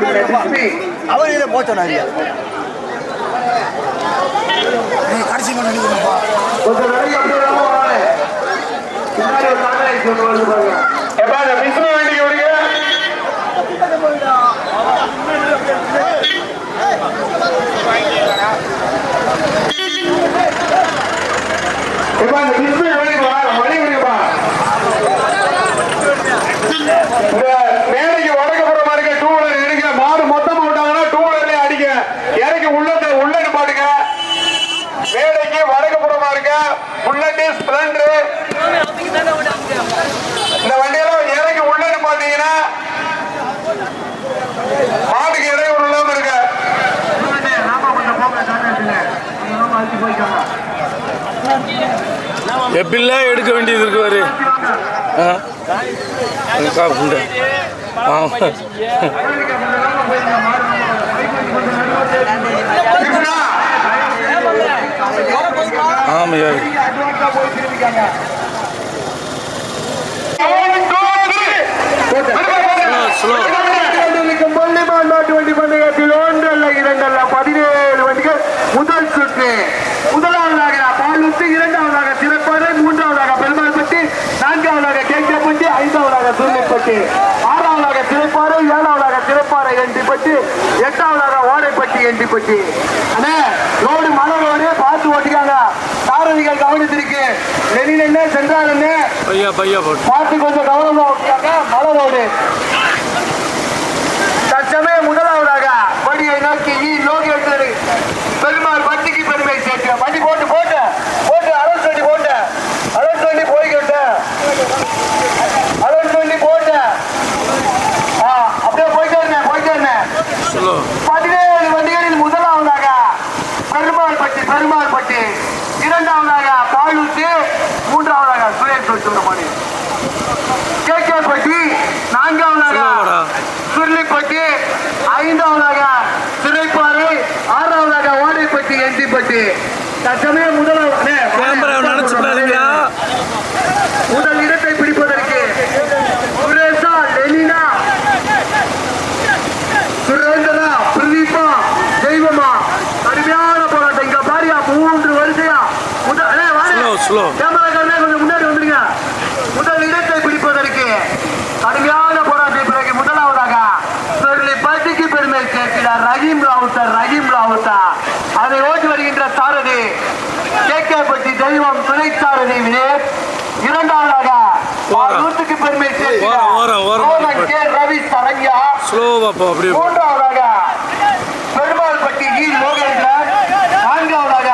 கொடுக்குற திருப்பி அவர் இதை போச்சோம் கடைசி கொஞ்சம் நிறைய அப்படியே எப்படிலாம் எடுக்க வேண்டியது இருக்குவார் உண்டு. ஆமாம் ஆமையா ஸ்லோ. ஸ்லோ திருப்பாறை எண்டிப்பட்டி எட்டாவதாக ஓடைப்பட்டி எண்டிப்பட்டி அண்ணே ரோடு மன ரோடு பார்த்து ஓட்டிக்காங்க. சாரதிகள் கவனித்திருக்கு. நெறினே சென்றாலுன்னு பார்த்து கொஞ்சம் கவனமா ஓட்டியாங்க மன ரோடு. முதன்மை ரவி சரண்யா ஸ்லோவா போ அப்படியே மூன்றாவதாக பெருமாள்பட்டி இ லோகேந்திரன் நான்காவதாக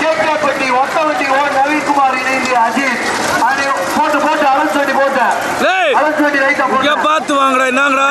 கேக்கேப்பட்டி ஒத்தவட்டி ஓ. நவீன்குமார் இணைந்து அஜித். அது போட்டு போட்டு அலசட்டி போட்டு. அலசட்டி ரைட்டா போட்டு. பார்த்து வாங்கடா என்னங்கடா?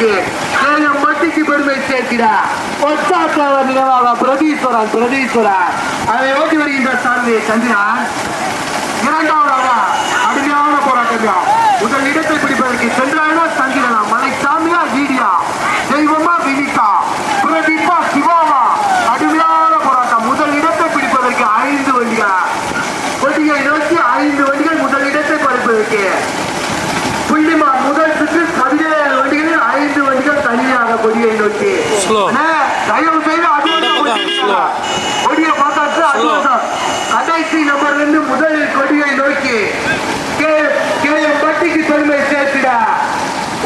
பிடிப்பதற்கு சேலம் மட்டிக்கு பெருமை சேர்க்கிறார் ஒத்தாத்தவர் நினைவாக பிரதீஸ்வரன் பிரதீஸ்வரன். அதை ஓட்டி வருகின்ற சாரதி சந்திரன் இரண்டாவதாக அருமையான போராட்டம் முதல் இடத்தை பிடிப்பதற்கு சென்று சந்திரனா மலைசாமியா வீடியா தெய்வமா வினிதா பிரதீபா சிவாவா கடுமையான போராட்டம் முதல் இடத்தை பிடிப்பதற்கு ஐந்து வண்டிகள் கொடியை நோக்கி ஐந்து வண்டிகள் முதல் இடத்தை பறிப்பதற்கு புள்ளிமா முதல் சுற்று பதினேழு வண்டிகளில் ஐந்து வண்டிகள் தனியாக கொடியை நோக்கி Slow. அண்ணே, தயவு செய்து அது Slow. கொடியை பார்த்தாச்சு அது Slow. வந்து கடைசி நம்பர் இருந்து முதலில் கொடியை நோக்கி கே கே எம் பட்டிக்கு பெருமை சேர்த்திட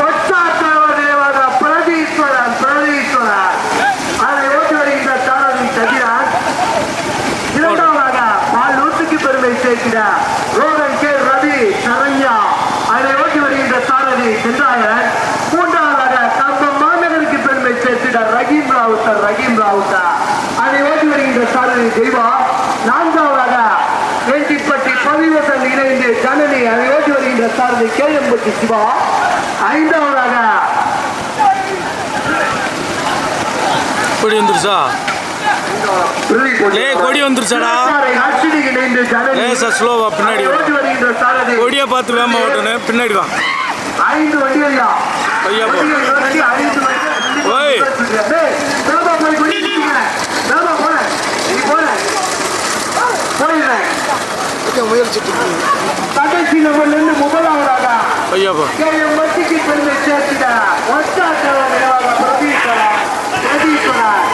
ஒற்றாத்தவர் நினைவாக பிரதீஸ்வரன் பிரதீஸ்வரன் அதை ஓட்டி வருகின்ற சாரதி சதிரன் இரண்டாவதாக பால் நூற்றுக்கு பெருமை சேர்த்திட ரோகன் கே ரவி சரண்யா அதை ஓட்டி வருகின்ற சாரதி சென்றாயன் மூன்றாவதாக கம்பம் மாநகருக்கு பெருமை சேர்த்திட ரஹீம் ராவுத்தர் ரஹீம் ராவுத்தர் அதை ஓட்டி வருகின்ற சாரதி தெய்வா நான்காவதாக வேண்டிப்பட்டி பதிவசன் இணைந்து ஜனனி அதை ஓட்டி வருகின்ற சாரதி கேஎம்பட்டி சிவா. ஐந்தாவதாக. கொடி வந்துருச்சா? கொடி வந்துருச்சாடா? லேசா ஸ்லோவா பின்னாடி கொடியை பார்த்து வேமா ஓட்டணும். பின்னாடி வா. ஐயா போ. ஓய். டேய், வேகமா போய் குடி குடிங்க. வேகமா போன. நீ போன. போயிடுறேன். கொஞ்சம் முயற்சிட்டு இருக்கு. கடைசி நம்பர்ல இருந்து முதலாவதாக ஐயாப்பா மத்திக்கு பெருமை சேர்த்திட ஒற்றாற்றவர் நினைவாக பிரதீஸ்வரர் பிரதீஸ்வரர்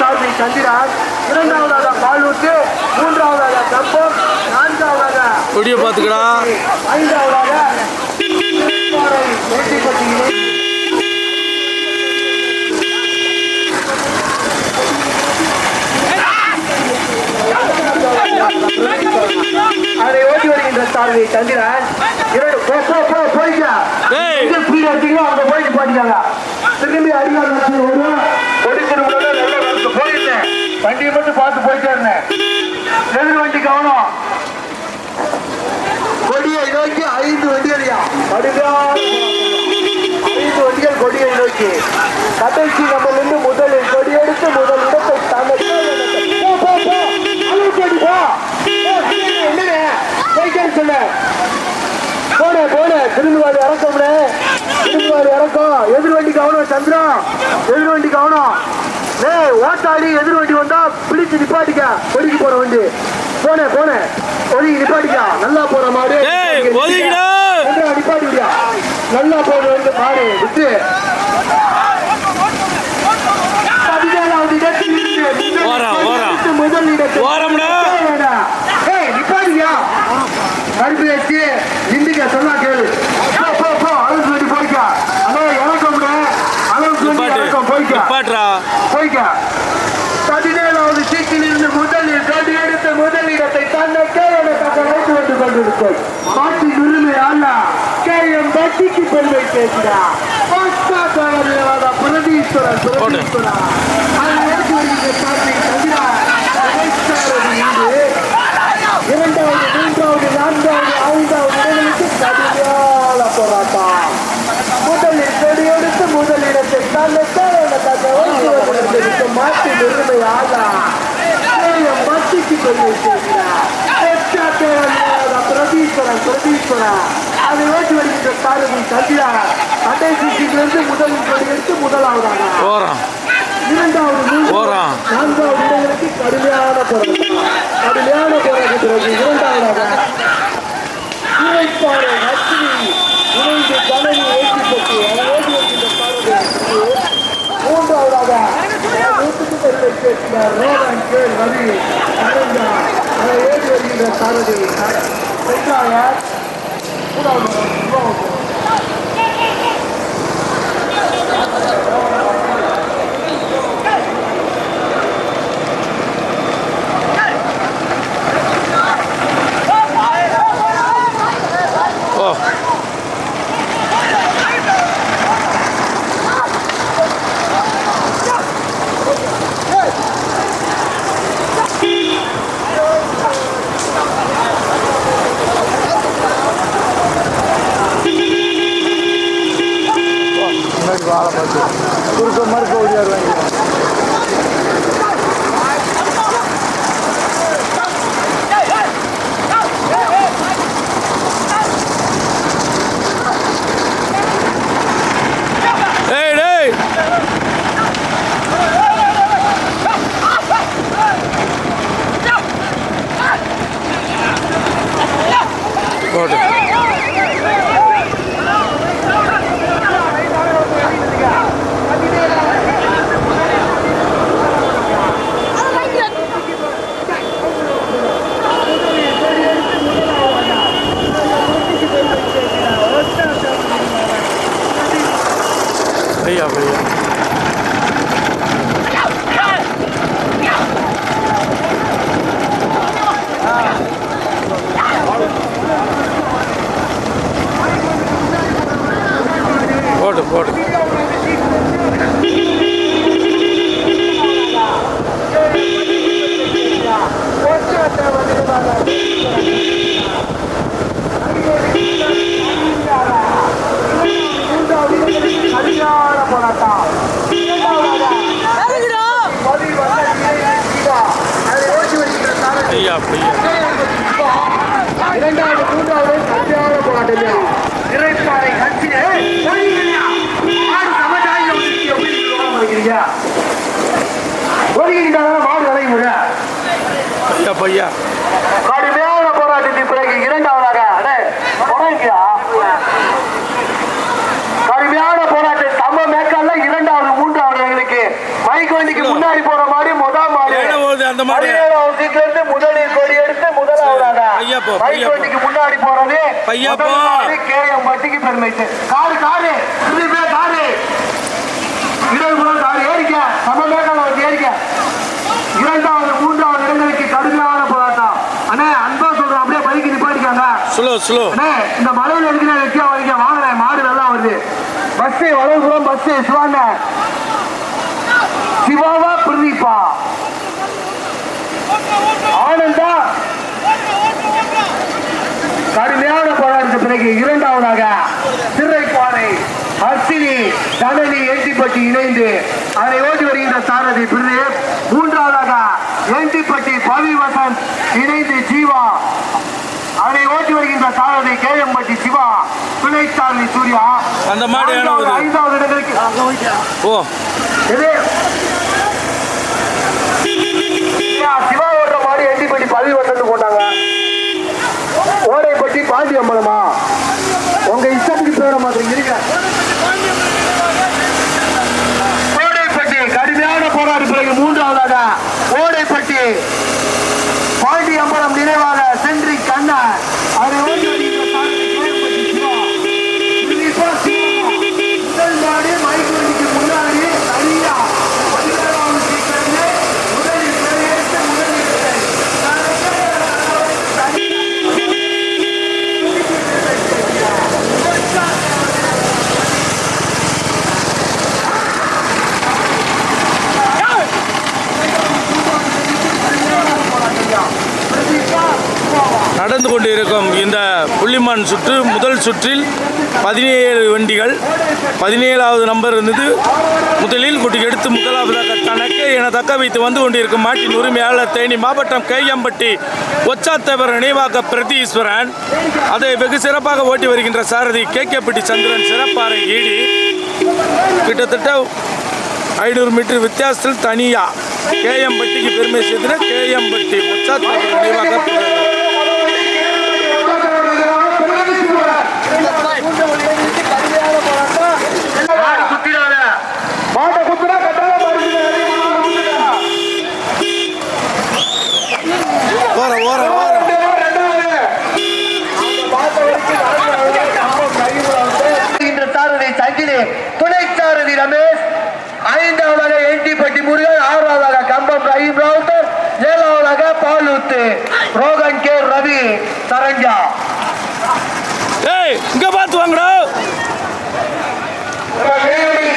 சார்பி சந்திரன் இரண்டாவதாக பாலூட்டு மூன்றாவதாக கம்பம் நான்காவதாக கொடியை பார்த்துக்கடா ஐந்தாவதாக திருப்பாறை மேட்டுப்பட்டியிலே அதை ஓட்டி வருகின்ற சார்பை சந்திரன் இரண்டு போ போ போ போய்க்க ஏய். எங்க ஸ்பீட் வச்சீங்களோ அங்க போயிட்டு பாட்டிக்காங்க திரும்பி அடிவாள் வச்சு வரும் கொடிச்சிருக்கோட நல்ல வந்து போயிருந்தேன். வண்டியை மட்டும் பார்த்து போயிட்டே இருந்தேன். எதிர் வண்டி கவனம்? கொடியை நோக்கி ஐந்து வண்டிகளையா? ஐந்து வண்டிகள் கொடியை நோக்கி. கடைசி நம்பர்லிருந்து முதலில் கொடியெடுத்து முதல் இடத்தை தனக்கு போ போ போ அளவுக்கு அடி போ என்னங்க போய்க்கேன்னு சொன்ன போன போன திருந்துவாடி இறக்கம்னே. திருந்துவாடி இறக்கம். எதிர் வண்டி கவனம் சந்திரா. எதிர் வண்டி கவனம். ஏய் ஓட்டாடி எதிர் வண்டி வந்தா பிடிச்சு நிப்பாட்டிக்க. கொடிக்கு போற வண்டி. போனே போனே. ஒதுக்கி நிப்பாட்டிக்க. நல்லா போற மாடு. ஏய், ஒதுக்கிடா. சந்திரா, நிப்பாட்டி விடியா நல்லா போற வந்து மாடு. விட்டு. முதல் இடத்தில் ஓரம்டா. ஏய் நிப்பாட்டியா கருப்பு வச்சு இந்திக்க சொன்னா கேளு போ போ போ அளவுக்கு வேண்டி போய்க்க அண்ணே இறக்கம்டா அளவுக்கு வேண்டி நிப்பாட்டு இறக்கம் போய்க்க நிப்பாட்டுறா போய்க்க பதினேழாவது சீட்டில் இருந்து முதலில் கொடி எடுத்த முதல் இடத்தை தன்னக்கே எனக்கு வைத்து வந்து கொண்டிருக்கும் பாட்டி உரிமை அல்ல. கே எம் பட்டிக்கு பெருமை பேசுகிறார் பிரதீஸ்வரன் பிரதீஸ்வரன் அதை எடுத்து வருகின்ற பாட்டி சந்திரா இரண்டாவது மூன்றாவது நான்காவது ஐந்தாவது இடங்களுக்கு கடுமையான போராட்டம். முதலில் கொடியெடுத்து முதலிடத்தை தன்னை மாற்றி உரிமை ஆகா மத்திக்கு பெருமை தொட்டிருக்கோடா அதை ஓட்டி வருகின்ற காரு உன் தம்பியா கடைசி சீட்லேருந்து முதல் எடுத்து முதலாவதானா போகிறான் இரண்டாவது போகிறான் நான்காவது இடங்களுக்கு கடுமையான போராட்டம். கடுமையான போராட்டத்திற்கு இரண்டாவதாக சீரைப்பாறை நச்சினி இணைந்து தலைமை ஏற்றி போட்டு அதை ஓட்டி வருகின்ற காரு மூன்றாவதாக நூற்றுக்கு பெருமை கேட்கிறார் ரோமன் கே 나와야. 돌아오는 மாடு? பதினேழாவது சீட்ல இருந்து முதலில் கொடி எடுத்து முதலாவதாக ஐயா போ, மைக் ஐயா போ. வண்டிக்கு முன்னாடி போறது. ஐயா முதல் போ. மாடு கேஎம் பட்டிக்கு பெருமை காரு காரு இது பேர் காரு இடதுபுறம் காரு ஏறிக்க. சம மேற்கால வந்து ஏறிக்க. இரண்டாவது மூன்றாவது இடங்களுக்கு கடுமையான போராட்டம். அண்ணே அன்பா சொல்றேன். அப்படியே பைக்கு நிப்பாட்டிக்காங்க. Slow slow. அண்ணே இந்த மலையில இருக்கிற வரீங்க வாங்கினேன் மாடு நல்லா வருது. பஸ் வலதுபுறம் பஸ் சிவாங்க சிவாவா பிரதீப்பா ஆனந்தா. கடுமையான போராட்டத்து பிறகு இரண்டாவதாக சிறைப்பாறை ஹர்ஷினி தனனி ஏண்டிப்பட்டி இணைந்து அதை ஓட்டி வருகின்ற சாரதி பிரதீப். மூன்றாவதாக ஏண்டிப்பட்டி பவி வசந்த் இணைந்து ஜீவா. அதை ஓட்டி வருகின்ற சாரதி கேஎம்பட்டி சிவா துணை சாரதி சூர்யா? ஐந்தாவது இடங்களுக்கு ஓ எது ஐயா, சிவா ஓட்ட மாடு எண்டிப்பட்டி பதவி வசந்து போட்டாங்க ஓடைப்பட்டி பாண்டி அம்பலமா உங்க இஷ்டத்துக்கு பேர மாதிரி இருக்க ஓடைப்பட்டி கடுமையான போராட்ட பிறகு மூன்றாவதாக ஓடைப்பட்டி பாண்டி அம்பலம் நினைவாக சென்றி கண்ணா அதை ஓட்டி வருகின்ற சாரதி கேஎம்பட்டி சிவா. குறிப்பா சிவா. முதல் மாடு மைக் வண்டிக்கு முன்னாடி தனியா பதினேழாவது சீக்கிரமே முதலில் பெரியெடுத்து முதலில் பெரிய. நடந்து கொண்டிருக்கும் இந்த புள்ளிமான் சுற்று முதல் சுற்றில் பதினேழு வண்டிகள். பதினேழாவது நம்பர் இருந்தது. முதலில் குட்டி எடுத்து முதலாவதாக தனக்கு என தக்க வைத்து வந்து கொண்டிருக்கும் மாட்டின் உரிமையாளர் தேனி மாவட்டம் கையம்பட்டி ஒச்சாத்தேவர் நினைவாக பிரதீஸ்வரன். அதை வெகு சிறப்பாக ஓட்டி வருகின்ற சாரதி கேகேப்பட்டி சந்திரன் சிறப்பாறை ஈடி. கிட்டத்தட்ட ஐநூறு மீட்டர் வித்தியாசத்தில் தனியாக கேஎம்பட்டிக்கு பெருமை சேர்த்துன கேஎம்பட்டி ஒச்சாத்தேவர் நினைவாக சரஞ்சா ஏய் இங்க பார்த்து வாங்கடா. வேலுமணி